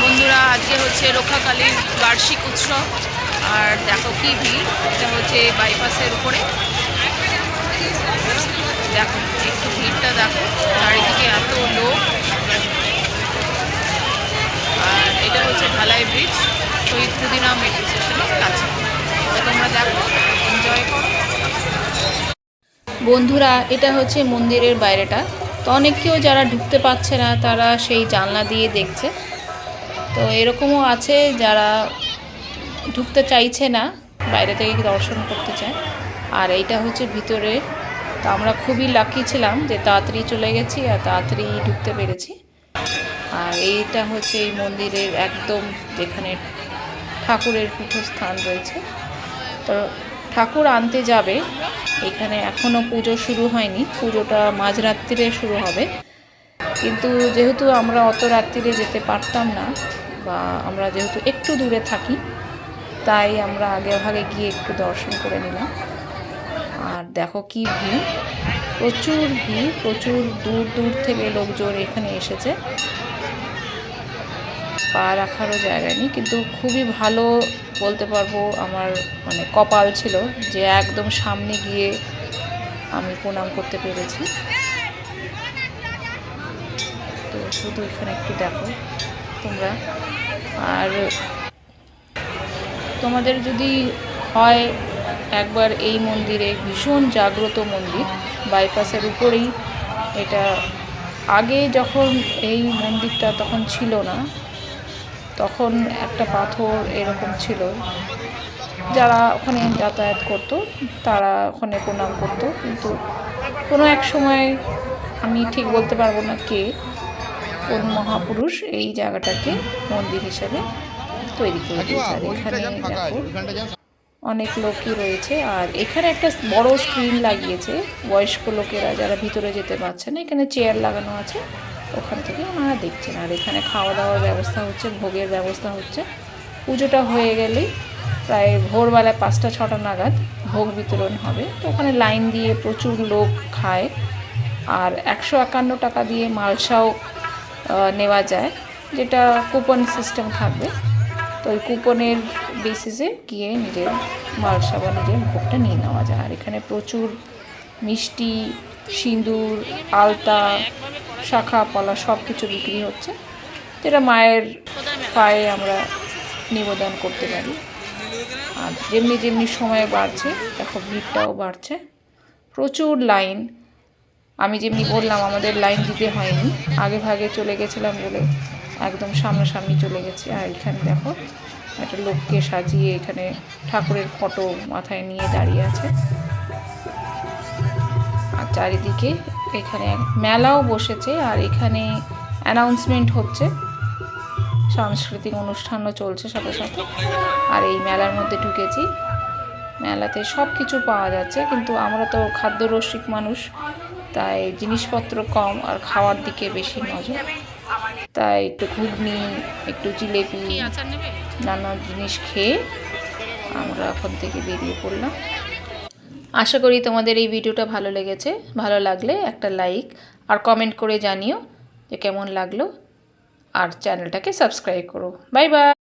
বন্ধুরা, আজকে হচ্ছে রক্ষাকালীর বার্ষিক উৎসব। আর দেখো কি ভিড়, এটা হচ্ছে বাইপাসের উপরে। দেখো, একটু ভিড়টা দেখো, চারিদিকে এত লোক। আর এটা হচ্ছে ঢালাই ব্রিজ শহীদ পুদিনা মেট্রো স্টেশনের কাছে। তোমরা দেখো এনজয় করো। বন্ধুরা, এটা হচ্ছে মন্দিরের বাইরেটা। তো অনেকেও যারা ঢুকতে পারছে না, তারা সেই জানলা দিয়ে দেখছে। তো এরকমও আছে যারা ঢুকতে চাইছে না, বাইরে থেকে দর্শন করতে চায়। আর এইটা হচ্ছে ভিতরে। তো আমরা খুবই লাকি ছিলাম যে তাড়াতাড়ি চলে গেছি আর তাড়াতাড়ি ঢুকতে পেরেছি। আর এইটা হচ্ছে এই মন্দিরের একদম যেখানে ঠাকুরের পীঠস্থান রয়েছে। তো ঠাকুর আনতে যাবে। এখানে এখনও পুজো শুরু হয়নি। পুজোটা মাঝরাত্রিরে শুরু হবে। কিন্তু যেহেতু আমরা অত রাত্রিরে যেতে পারতাম না বা আমরা যেহেতু একটু দূরে থাকি, তাই আমরা আগে ভাগে গিয়ে একটু দর্শন করে নিলাম। আর দেখো কি ভিড়। প্রচুর ভিড়, প্রচুর দূর দূর থেকে লোকজন এখানে এসেছে। পা রাখারও জায়গা নেই, কিন্তু খুবই ভালো বলতে পারব আমার মানে কপাল ছিল যে একদম সামনে গিয়ে আমি প্রণাম করতে পেরেছি। তো শুধু এখানে একটু দেখো তোমরা। আর তোমাদের যদি হয় একবার এই মন্দিরে ভীষণ জাগ্রত মন্দির, বাইপাসের উপরেই, এটা আগে যখন এই মন্দিরটা তখন ছিল না তখন একটা পাথর এরকম ছিল। যারা ওখানে যাতায়াত করতো, তারা ওখানে প্রণাম করতো। কিন্তু কোনো এক সময় আমি ঠিক বলতে পারব না কে, কোন মহাপুরুষ এই জায়গাটাকে মন্দির হিসাবে তৈরি করে দিয়েছে। আর এখানে অনেক লোকই রয়েছে। আর এখানে একটা বড় স্ক্রিন লাগিয়েছে। বয়স্ক লোকেরা যারা ভিতরে যেতে পারছে না, এখানে চেয়ার লাগানো আছে। ওখান থেকে ওনারা দেখছেন। আর এখানে খাওয়া দাওয়ার ব্যবস্থা হচ্ছে, ভোগের ব্যবস্থা হচ্ছে। পুজোটা হয়ে গেলেই প্রায় ভোরবেলায় পাঁচটা, ছটা নাগাদ ভোগ বিতরণ হবে। তো ওখানে লাইন দিয়ে প্রচুর লোক খায়। আর একশো একান্ন টাকা দিয়ে মালসাও নেওয়া যায়, যেটা কুপন সিস্টেম থাকবে। তো ওই কুপনের বেসিসে গিয়ে নিজের মালসা বা নিজের ভোগটা নিয়ে নেওয়া যায়। আর এখানে প্রচুর মিষ্টি, সিঁদুর, আলতা শাখা, পলা সব কিছু বিক্রি হচ্ছে, যেটা মায়ের পায়ে আমরা নিবেদন করতে পারি। আর যেমনি যেমনি সময় বাড়ছে, দেখো ভিড়টাও বাড়ছে। প্রচুর লাইন। আমি যেমনি বললাম, আমাদের লাইন দিতে হয়নি। আগে ভাগে চলে গেছিলাম বলে একদম সামনাসামনি চলে গেছি। আর এখানে দেখো, একটা লোককে সাজিয়ে এখানে ঠাকুরের ফটো মাথায় নিয়ে দাঁড়িয়ে আছে। আর চারিদিকে এখানে মেলাও বসেছে আর এখানে অ্যানাউন্সমেন্ট হচ্ছে। সাংস্কৃতিক অনুষ্ঠানও চলছে সাথে সাথে। আর এই মেলার মধ্যে ঢুকেছি। মেলাতে সব কিছু পাওয়া যাচ্ছে, কিন্তু আমরা তো খাদ্যরসিক মানুষ, তাই জিনিসপত্র কম আর খাওয়ার দিকে বেশি নজর। তাই একটু ঘুগনি, একটু জিলেপি, নানা জিনিস খেয়ে আমরা ওখান থেকে বেরিয়ে পড়লাম। আশা করি তোমাদের এই ভিডিওটা ভালো লেগেছে। ভালো লাগলে একটা লাইক আর কমেন্ট করে জানিও যে কেমন লাগল। আর চ্যানেলটাকে সাবস্ক্রাইব করো। Bye bye